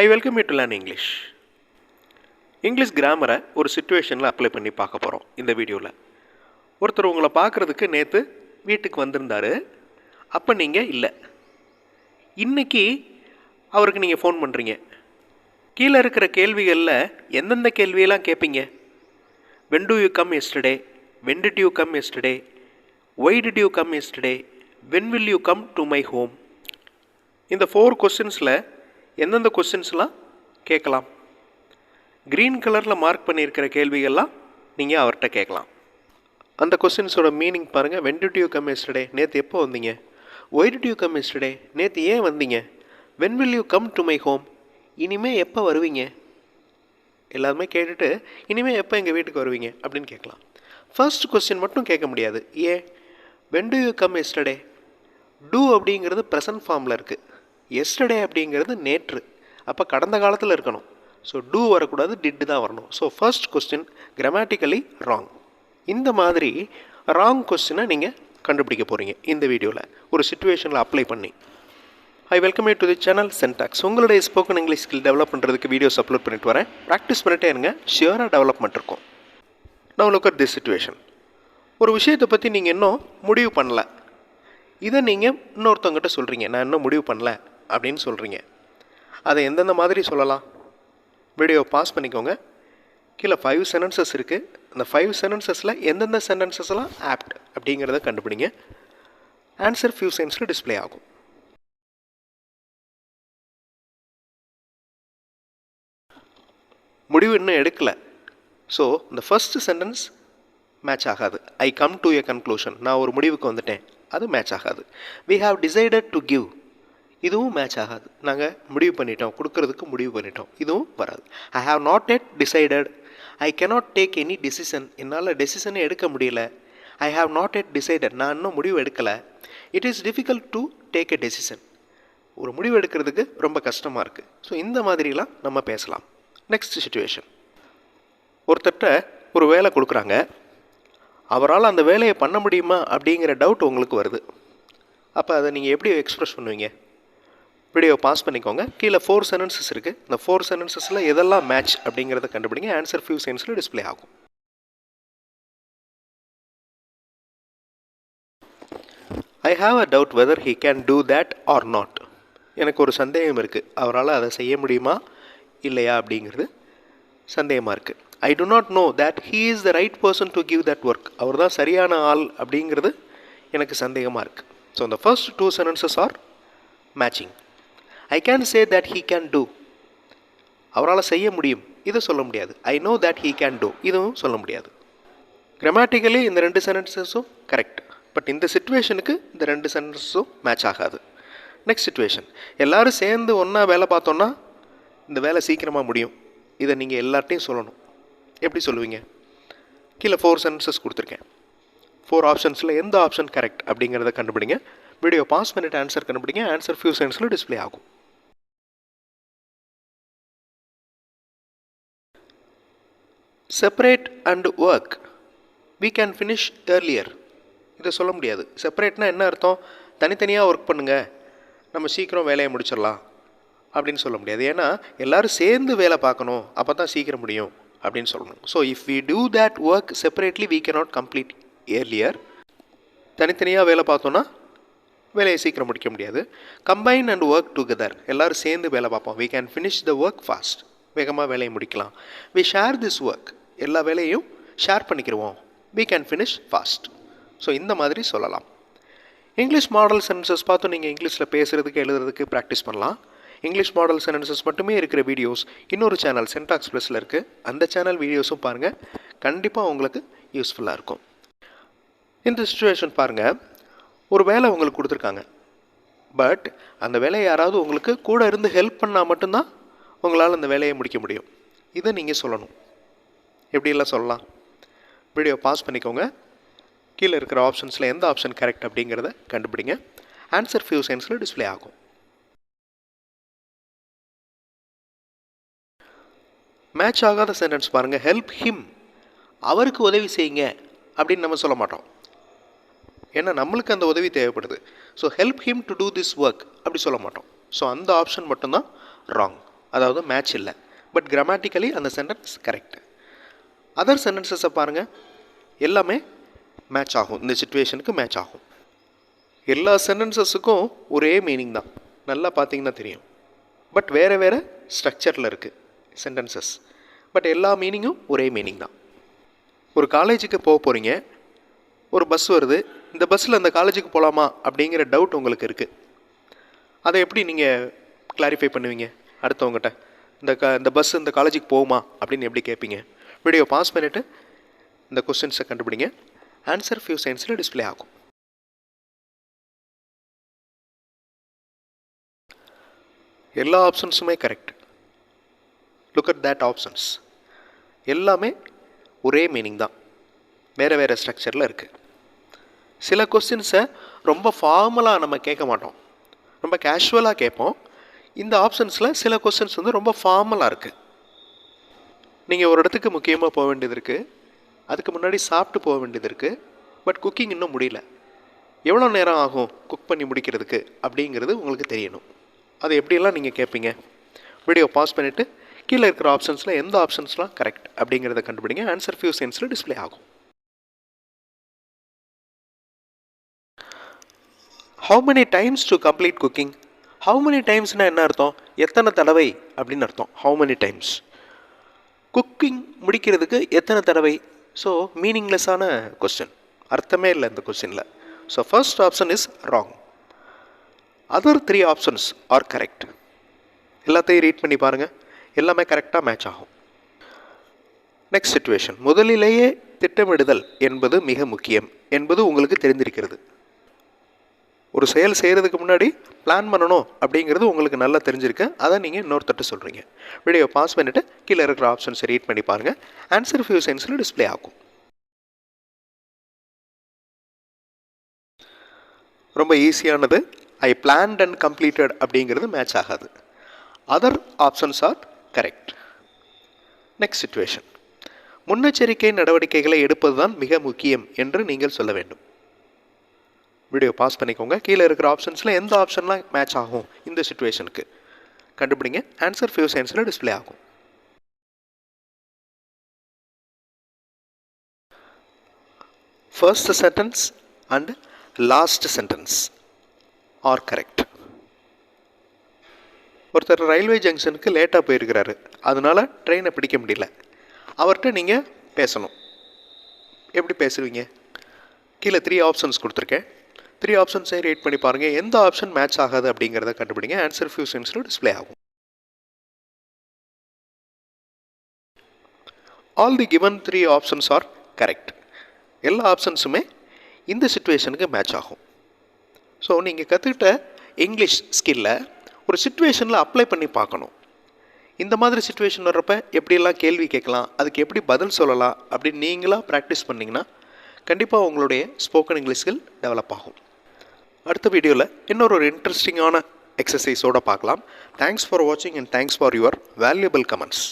I welcome you to learn English English கிராமரை ஒரு சுச்சுவேஷனில் apply பண்ணி பார்க்க போகிறோம் இந்த வீடியோவில் ஒருத்தர் உங்களை பார்க்குறதுக்கு நேற்று வீட்டுக்கு வந்திருந்தாரு. அப்போ நீங்கள் இல்லை. இன்னைக்கு அவருக்கு நீங்கள் ஃபோன் பண்ணுறீங்க கீழே இருக்கிற கேள்விகளில் எந்தெந்த கேள்வியெல்லாம் கேட்பீங்க when do you come yesterday when did you come yesterday why did you come yesterday when will you come to my home இந்த ஃபோர் கொஸ்டின்ஸில் எந்தெந்த கொஸ்டின்ஸ்லாம் கேட்கலாம். க்ரீன் கலரில் மார்க் பண்ணியிருக்கிற கேள்விகள்லாம் நீங்கள் அவர்கிட்ட கேட்கலாம். அந்த கொஸ்டின்ஸோட மீனிங் பாருங்கள் when did you come yesterday நேற்று எப்போ வந்தீங்க? Why did you come yesterday நேற்று ஏன் வந்தீங்க? When will you come to my home இனிமேல் எப்போ வருவீங்க? எல்லாருமே கேட்டுட்டு இனிமேல் எப்போ எங்கள் வீட்டுக்கு வருவீங்க? அப்படின்னு கேட்கலாம். ஃபர்ஸ்ட் கொஸ்டின் மட்டும் கேட்க முடியாது. ஏன்? When do you come yesterday do அப்படிங்கிறது ப்ரெசன்ட் ஃபார்மில் இருக்குது எஸ்டர்டே அப்படிங்கிறது நேற்று. அப்போ கடந்த காலத்தில் இருக்கணும். ஸோ டூ வரக்கூடாது டிட்டு தான் வரணும். So first question grammatically wrong இந்த மாதிரி ராங் கொஸ்டினை நீங்கள் கண்டுபிடிக்க போகிறீங்க இந்த வீடியோவில் ஒரு சுச்சுவேஷனில் அப்ளை பண்ணி. I welcome you to the channel சென்டாக்ஸ் உங்களுடைய ஸ்போக்கன் இங்கிலீஷ் ஸ்கில் டெவலப் பண்ணுறதுக்கு வீடியோஸ் அப்லோட் பண்ணிட்டு வரேன். ப்ராக்டிஸ் பண்ணிட்டே இருங்க. ஷியராக டெவலப்மெண்ட் இருக்கும். நான் லுக் அட் திஸ் சுச்சுவேஷன் ஒரு விஷயத்தை பற்றி நீங்கள் இன்னும் முடிவு பண்ணல. இதை நீங்கள் இன்னொருத்தவங்ககிட்ட சொல்கிறீங்க நான் இன்னும் முடிவு பண்ணல. அப்படின்னு சொல்கிறீங்க அதை எந்தெந்த மாதிரி சொல்லலாம்? வீடியோ பாஸ் பண்ணிக்கோங்க. கீழே ஃபைவ் சென்டென்சஸ் இருக்குது அந்த ஃபைவ் சென்டென்சஸில் எந்தெந்த சென்டென்சஸ்லாம் ஆப்ட் அப்படிங்கிறத கண்டுபிடிங்க. ஆன்சர் ஃபியூ சென்ஸில் டிஸ்ப்ளே ஆகும். முடிவு இன்னும் எடுக்கலை. ஸோ இந்த ஃபஸ்ட்டு சென்டென்ஸ் மேட்ச் ஆகாது. I come to a conclusion நான் ஒரு முடிவுக்கு வந்துட்டேன். அது மேட்ச் ஆகாது. We have decided to give இதுவும் மேட்ச் ஆகாது. நாங்கள் முடிவு பண்ணிட்டோம். கொடுக்கறதுக்கு முடிவு பண்ணிட்டோம். இதுவும் வராது. I have not yet decided I cannot take any decision என்னால் டெசிஷனே எடுக்க முடியல. I have not yet decided நான் இன்னும் முடிவு எடுக்கலை. It is difficult to take a decision ஒரு முடிவு எடுக்கிறதுக்கு ரொம்ப கஷ்டமாக இருக்குது ஸோ இந்த மாதிரிலாம் நம்ம பேசலாம். நெக்ஸ்ட் சுச்சுவேஷன் ஒருத்தர்கிட்ட ஒரு வேலை கொடுக்குறாங்க. அவரால் அந்த வேலையை பண்ண முடியுமா அப்படிங்கிற டவுட் உங்களுக்கு வருது. அப்போ அதை நீங்கள் எப்படி எக்ஸ்ப்ரெஸ் பண்ணுவீங்க? வீடியோ பாஸ் பண்ணிக்கோங்க. கீழே ஃபோர் சென்டென்சஸ் இருக்குது இந்த ஃபோர் சென்டென்சஸில் எதெல்லாம் மேட்ச் அப்படிங்கிறத கண்டுபிடிங்க. ஆன்சர் ஃபியூ சென்ஸில் டிஸ்ப்ளே ஆகும். I have a doubt whether he can do that or not எனக்கு ஒரு சந்தேகம் இருக்குது அவரால் அதை செய்ய முடியுமா? இல்லையா? அப்படிங்கிறது சந்தேகமாக இருக்குது I do not know that he is the right person to give that work அவர் தான் சரியான ஆள் அப்படிங்கிறது எனக்கு சந்தேகமாக இருக்குது ஸோ இந்த first two sentences are matching I can say that he can do அவரால் செய்ய முடியும். இதை சொல்ல முடியாது. I know that he can do இதுவும் சொல்ல முடியாது. கிராமட்டிக்கலி இந்த ரெண்டு சென்டென்சஸும் கரெக்ட் பட் இந்த சுச்சுவேஷனுக்கு இந்த ரெண்டு சென்டென்சஸும் மேட்ச் ஆகாது. நெக்ஸ்ட் சுச்சுவேஷன் எல்லோரும் சேர்ந்து ஒன்றா வேலை பார்த்தோன்னா இந்த வேலை சீக்கிரமாக முடியும். இதை நீங்கள் எல்லார்ட்டையும் சொல்லணும். எப்படி சொல்லுவீங்க? கீழே ஃபோர் சென்டென்சஸ் கொடுத்துருக்கேன். ஃபோர் ஆப்ஷன்ஸில் எந்த ஆப்ஷன் கரெக்ட் அப்படிங்கிறத கண்டுபிடிங்க. வீடியோ பாஸ் பண்ணிட்டு ஆன்சர் கண்டுபிடிங்க. ஆன்சர் ஃபியூ சென்ஸில் டிஸ்ப்ளே ஆகும். Separate and work we can finish earlier இதை சொல்ல முடியாது. செப்பரேட்னா என்ன அர்த்தம்? தனித்தனியாக ஒர்க் பண்ணுங்கள் நம்ம சீக்கிரம் வேலையை முடிச்சிடலாம் அப்படின்னு சொல்ல முடியாது. ஏன்னா எல்லோரும் சேர்ந்து வேலை பார்க்கணும். அப்போ தான் சீக்கிரம் முடியும் அப்படின்னு சொல்லணும். So if we do that work separately can not complete earlier தனித்தனியாக வேலை பார்த்தோன்னா வேலையை சீக்கிரம் முடிக்க முடியாது. கம்பைன் அண்ட் ஒர்க் டுகெதர் எல்லோரும் சேர்ந்து வேலை பார்ப்போம். We can finish the work fast வேகமாக வேலையை முடிக்கலாம். வி ஷேர் திஸ் ஒர்க் எல்லா வேலையும் share பண்ணிக்கிடுவோம் we can finish fast so இந்த மாதிரி சொல்லலாம். இங்கிலீஷ் மாடல் சென்டென்சஸ் பார்த்து நீங்கள் இங்கிலீஷில் பேசுகிறதுக்கு எழுதுறதுக்கு ப்ராக்டிஸ் பண்ணலாம். இங்கிலீஷ் மாடல் சென்டென்சஸ் மட்டுமே இருக்கிற வீடியோஸ் இன்னொரு சேனல் சென்டாக்ஸ் ப்ளஸில் இருக்குது அந்த சேனல் வீடியோஸும் பாருங்கள் கண்டிப்பாக உங்களுக்கு யூஸ்ஃபுல்லாக இருக்கும். இந்த சுச்சுவேஷன் பாருங்கள் ஒரு வேலை உங்களுக்கு கொடுத்துருக்காங்க. பட் அந்த வேலையை யாராவது உங்களுக்கு கூட இருந்து ஹெல்ப் பண்ணால் மட்டும்தான் உங்களால் அந்த வேலையை முடிக்க முடியும். இதை நீங்கள் சொல்லணும். எப்படிலாம் சொல்லலாம்? வீடியோ பாஸ் பண்ணிக்கோங்க. கீழே இருக்கிற ஆப்ஷன்ஸில் எந்த ஆப்ஷன் கரெக்ட் அப்படிங்கிறத கண்டுபிடிங்க. ஆன்சர் ஃபியூ சென்ஸில் டிஸ்ப்ளே ஆகும். மேட்ச் ஆகாத சென்டென்ஸ் பாருங்கள் ஹெல்ப் ஹிம் அவருக்கு உதவி செய்யுங்க அப்படின்னு நம்ம சொல்ல மாட்டோம். ஏன்னா நம்மளுக்கு அந்த உதவி தேவைப்படுது. So help him to do this work அப்படி சொல்ல மாட்டோம். ஸோ அந்த ஆப்ஷன் மட்டும்தான் ராங் அதாவது மேட்ச் இல்லை. பட் கிராமட்டிக்கலி அந்த சென்டென்ஸ் கரெக்ட் அதர் சென்டென்சஸை பாருங்கள் எல்லாமே மேட்ச் ஆகும். இந்த சுச்சுவேஷனுக்கு மேட்ச் ஆகும். எல்லா சென்டென்சஸுக்கும் ஒரே மீனிங் தான். நல்லா பார்த்தீங்கன்னா தெரியும். பட் வேறு வேறு ஸ்ட்ரக்சரில் இருக்குது சென்டென்சஸ் பட் எல்லா மீனிங்கும் ஒரே மீனிங் தான். ஒரு காலேஜுக்கு போக போகிறீங்க ஒரு பஸ் வருது. இந்த பஸ்ஸில் அந்த காலேஜுக்கு போகலாமா அப்படிங்கிற டவுட் உங்களுக்கு இருக்குது அதை எப்படி நீங்கள் கிளாரிஃபை பண்ணுவீங்க? அடுத்தவங்ககிட்ட. இந்த க இந்த பஸ் இந்த காலேஜுக்கு போகுமா அப்படின்னு எப்படி கேட்பீங்க? வீடியோ பாஸ் பண்ணிவிட்டு இந்த கொஸ்டின்ஸை கண்டுபிடிங்க. ஆன்சர் ஃபியூ செகண்ட்ஸில் டிஸ்ப்ளே ஆகும். எல்லா ஆப்ஷன்ஸுமே correct look at that options எல்லாமே ஒரே மீனிங் தான். வேறு வேறு ஸ்ட்ரக்சரில் இருக்குது சில கொஸ்டின்ஸை ரொம்ப ஃபார்மலாக நம்ம கேட்க மாட்டோம். ரொம்ப கேஷுவலாக கேட்போம். இந்த ஆப்ஷன்ஸில் சில கொஸ்டின்ஸ் வந்து ரொம்ப ஃபார்மலாக இருக்குது நீங்கள் ஒரு இடத்துக்கு முக்கியமாக போக வேண்டியது இருக்குது அதுக்கு முன்னாடி சாப்பிட்டு போக வேண்டியது இருக்குது பட் குக்கிங் இன்னும் முடியல. எவ்வளோ நேரம் ஆகும் குக் பண்ணி முடிக்கிறதுக்கு அப்படிங்கிறது உங்களுக்கு தெரியணும். அது எப்படியெல்லாம் நீங்கள் கேட்பீங்க? வீடியோ பாஸ் பண்ணிவிட்டு கீழே இருக்கிற ஆப்ஷன்ஸில் எந்த ஆப்ஷன்ஸ்லாம் கரெக்ட் அப்படிங்கிறத கண்டுபிடிங்க. ஆன்சர் ஃபியூ சென்ஸில் டிஸ்ப்ளே ஆகும். How many times to complete cooking how many டைம்ஸ்னால் என்ன அர்த்தம்? எத்தனை தடவை அப்படின்னு அர்த்தம். ஹவு மெனி டைம்ஸ் குக்கிங் முடிக்கிறதுக்கு எத்தனை தடவை? ஸோ மீனிங்லெஸ்ஸான கொஸ்டின் அர்த்தமே இல்லை இந்த கொஸ்டினில் so first option is wrong other three options are correct எல்லாத்தையும் ரீட் பண்ணி பாருங்கள் எல்லாமே கரெக்டாக மேட்ச் ஆகும். நெக்ஸ்ட் சுச்சுவேஷன் முதலிலேயே திட்டமிடுதல் என்பது மிக முக்கியம். என்பது உங்களுக்கு தெரிந்திருக்கிறது. ஒரு செயல் செய்கிறதுக்கு முன்னாடி பிளான் பண்ணணும் அப்படிங்கிறது உங்களுக்கு நல்லா தெரிஞ்சிருக்கு. அதை நீங்கள் இன்னொருத்தட்டு சொல்கிறீங்க வீடியோ பாஸ் பண்ணிவிட்டு கீழே இருக்கிற ஆப்ஷன்ஸை ரீட் பண்ணி பாருங்கள் ஆன்சர் ஃபியூ சென்ஸில் டிஸ்ப்ளே ஆகும். ரொம்ப ஈஸியானது ஐ பிளான்ட் அண்ட் கம்ப்ளீட்டட் அப்படிங்கிறது மேட்ச் ஆகாது. Other options are correct next situation முன்னெச்சரிக்கை நடவடிக்கைகளை எடுப்பது தான் மிக முக்கியம் என்று நீங்கள் சொல்ல வேண்டும். வீடியோ பாஸ் பண்ணிக்கோங்க. கீழே இருக்கிற ஆப்ஷன்ஸில் எந்த ஆப்ஷன்லாம் மேட்ச் ஆகும் இந்த சுச்சுவேஷனுக்கு கண்டுபிடிங்க. ஆன்சர் ஃபியூ சயின்ஸில் டிஸ்ப்ளே ஆகும். First sentence and last sentence are correct ஒருத்தர் ரயில்வே ஜங்ஷனுக்கு லேட்டாக போயிருக்கிறாரு. அதனால ட்ரெயினை பிடிக்க முடியல. அவர்கிட்ட நீங்கள் பேசணும். எப்படி பேசுவீங்க? கீழே த்ரீ ஆப்ஷன்ஸ் கொடுத்துருக்கேன். த்ரீ ஆப்ஷன்ஸையும் ரேட் பண்ணி பாருங்கள் எந்த ஆப்ஷன் மேட்ச் ஆகாது அப்படிங்கிறத கண்டுபிடிங்க. ஆன்சர் ஃபியூ சென்ஸில் டிஸ்பிளே ஆகும். All the given three options are correct எல்லா ஆப்ஷன்ஸுமே இந்த சுச்சுவேஷனுக்கு மேட்ச் ஆகும். ஸோ நீங்கள் கற்றுக்கிட்ட இங்கிலீஷ் ஸ்கில்லை ஒரு சுச்சுவேஷனில் அப்ளை பண்ணி பார்க்கணும். இந்த மாதிரி சுச்சுவேஷன் வர்றப்ப எப்படியெல்லாம் கேள்வி கேட்கலாம் அதுக்கு எப்படி பதில் சொல்லலாம் அப்படின்னு நீங்களாக ப்ராக்டிஸ் பண்ணிங்கன்னா கண்டிப்பாக உங்களுடைய ஸ்போக்கன் இங்கிலீஷ்கள் டெவலப் ஆகும். அடுத்த வீடியோவில் இன்னொரு ஒரு இன்ட்ரெஸ்டிங்கான எக்ஸசைஸோடு பார்க்கலாம். தேங்க்ஸ் ஃபார் வாட்சிங் and thanks for your valuable comments